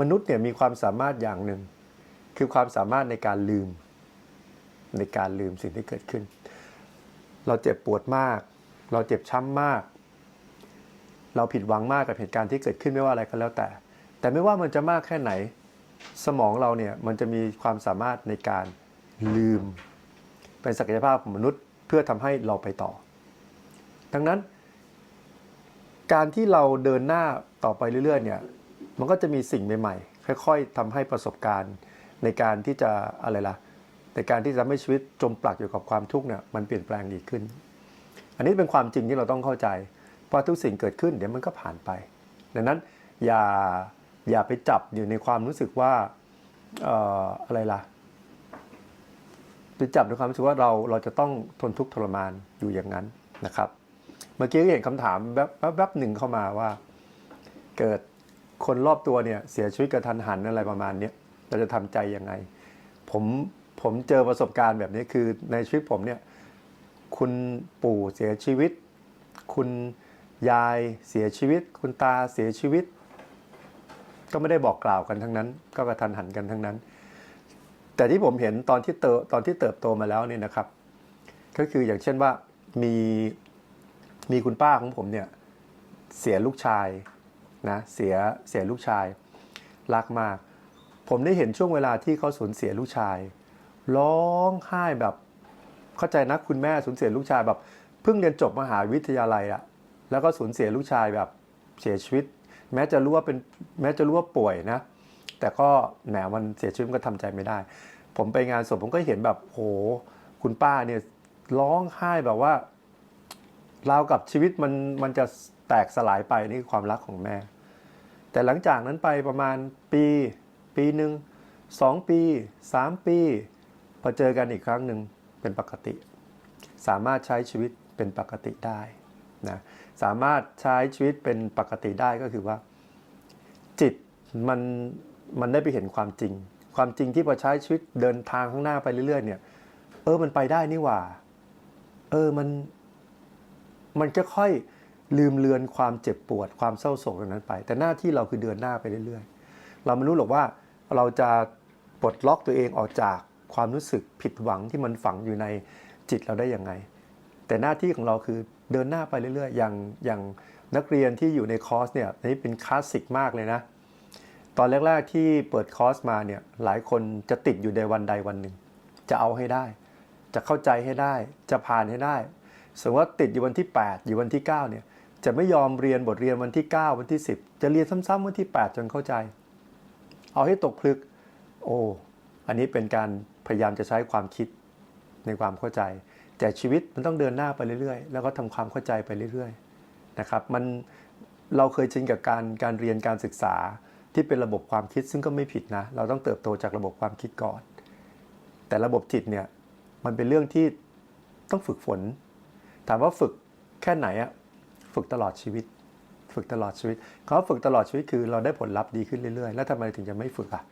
มนุษย์เนี่ยมีความสามารถอย่างหนึ่ง คือความสามารถในการลืม ในการลืมสิ่งที่เกิดขึ้น เราเจ็บปวดมาก เราเจ็บช้ำมาก เราผิดหวังมากกับเหตุการณ์ที่เกิดขึ้นไม่ว่าอะไรก็แล้วแต่ แต่ไม่ว่ามันจะมากแค่ไหน สมองเราเนี่ยมันจะมีความสามารถในการลืม เป็นศักยภาพของมนุษย์เพื่อทำให้เราไปต่อ ดังนั้น การที่เราเดินหน้าต่อไปเรื่อยๆเนี่ย มันก็จะมีสิ่งใหม่ๆ ค่อยๆทำให้ประสบการณ์ ในการที่จะอะไรล่ะในการที่จะทำให้ชีวิตจมปลักอยู่กับความทุกข์เนี่ยมันเปลี่ยนแปลงดีขึ้น อันนี้เป็นความจริงที่เราต้องเข้าใจเพราะทุกสิ่งเกิดขึ้นเดี๋ยวมันก็ผ่านไป ดังนั้นอย่าอย่าไปจับอยู่ในความรู้สึกว่าเอ่ออะไรล่ะไปจับในความรู้สึกว่าเราเราจะต้องทนทุกข์ทรมานอยู่อย่างนั้นนะครับ เมื่อกี้ก็เห็นคำถามแวบแวบบหนึ่งเข้ามาว่า เกิด คนรอบตัวเนี่ยเสียชีวิตกระทันหันอะไรประมาณนี้เราจะทำใจยังไง ผมผมเจอประสบการณ์แบบนี้คือในชีวิตผมเนี่ยคุณปู่เสียชีวิต คุณยายเสียชีวิต คุณตาเสียชีวิต ก็ไม่ได้บอกกล่าวกันทั้งนั้น ก็กระทันหันกันทั้งนั้น แต่ที่ผมเห็นตอนที่เติบตอนที่เติบโตมาแล้วเนี่ยนะครับ ก็คืออย่างเช่นว่ามีมีคุณป้าของผมเนี่ยเสียลูกชาย นะเสียเสียลูกชายรักมาก ผมได้เห็นช่วงเวลาที่เขาสูญเสียลูกชาย ร้องไห้แบบเข้าใจนะคุณแม่สูญเสียลูกชายแบบเพิ่งเรียนจบมหาวิทยาลัยอะแล้วก็สูญเสียลูกชายแบบเสียชีวิต แม้จะรู้ว่าเป็นแม้จะรู้ว่าป่วยนะ แต่ก็แหนมันเสียชีวิตมันก็ทำใจไม่ได้ ผมไปงานศพผมก็เห็นแบบโหคุณป้าเนี่ยร้องไห้แบบว่าราวกับชีวิตมันมันจะแตกสลายไปนี่ความรักของแม่ แต่หลังจากนั้นไปประมาณปี ปีหนึ่งสองปีสามปีพอเจอกันอีกครั้งหนึ่งเป็นปกติ สามารถใช้ชีวิตเป็นปกติได้นะสามารถใช้ชีวิตเป็นปกติได้ก็คือว่า จิตมันมันได้ไปเห็นความจริง ความจริงที่พอใช้ชีวิตเดินทางข้างหน้าไปเรื่อยๆเนี่ยเออมันไปได้นี่หว่า เออมันมันก็ค่อย ลืมเลือนความเจ็บปวดความเศร้าโศกตรงนั้นไป แต่หน้าที่เราคือเดินหน้าไปเรื่อยๆ เราไม่รู้หรอกว่าเราจะปลดล็อกตัวเองออกจากความรู้สึกผิดหวังที่มันฝังอยู่ในจิตเราได้ยังไง แต่หน้าที่ของเราคือเดินหน้าไปเรื่อยๆ อย่างอย่างนักเรียนที่อยู่ในคอร์สเนี่ยอันนี้เป็นคลาสสิกมากเลยนะ ตอนแรกๆที่เปิดคอร์สมาเนี่ยหลายคนจะติดอยู่ในวันใดวันหนึ่ง จะเอาให้ได้ จะเข้าใจให้ได้ จะผ่านให้ได้ สมมติว่าติดอยู่วันที่ 8 อยู่วันที่ 9 เนี่ย จะไม่ยอมเรียนบทเรียนวันที่ 9 วันที่ 10 จะเรียนซ้ำๆวันที่ 8 จนเข้าใจ เอาให้ตกพลึก โอ้อันนี้เป็นการพยายามจะใช้ความคิดในความเข้าใจ แต่ชีวิตมันต้องเดินหน้าไปเรื่อยๆ แล้วก็ทำความเข้าใจไปเรื่อยๆนะครับมันเราเคยชินกับการการเรียนการศึกษาที่เป็นระบบความคิดซึ่งก็ไม่ผิดนะ เราต้องเติบโตจากระบบความคิดก่อน แต่ระบบจิตเนี่ยมันเป็นเรื่องที่ต้องฝึกฝน ถามว่าฝึกแค่ไหนอะ ฝึกตลอดชีวิต ฝึกตลอดชีวิตเขาฝึกตลอดชีวิตคือเราได้ผลลัพธ์ดีขึ้นเรื่อยๆ แล้วทำไมถึงจะไม่ฝึกอะ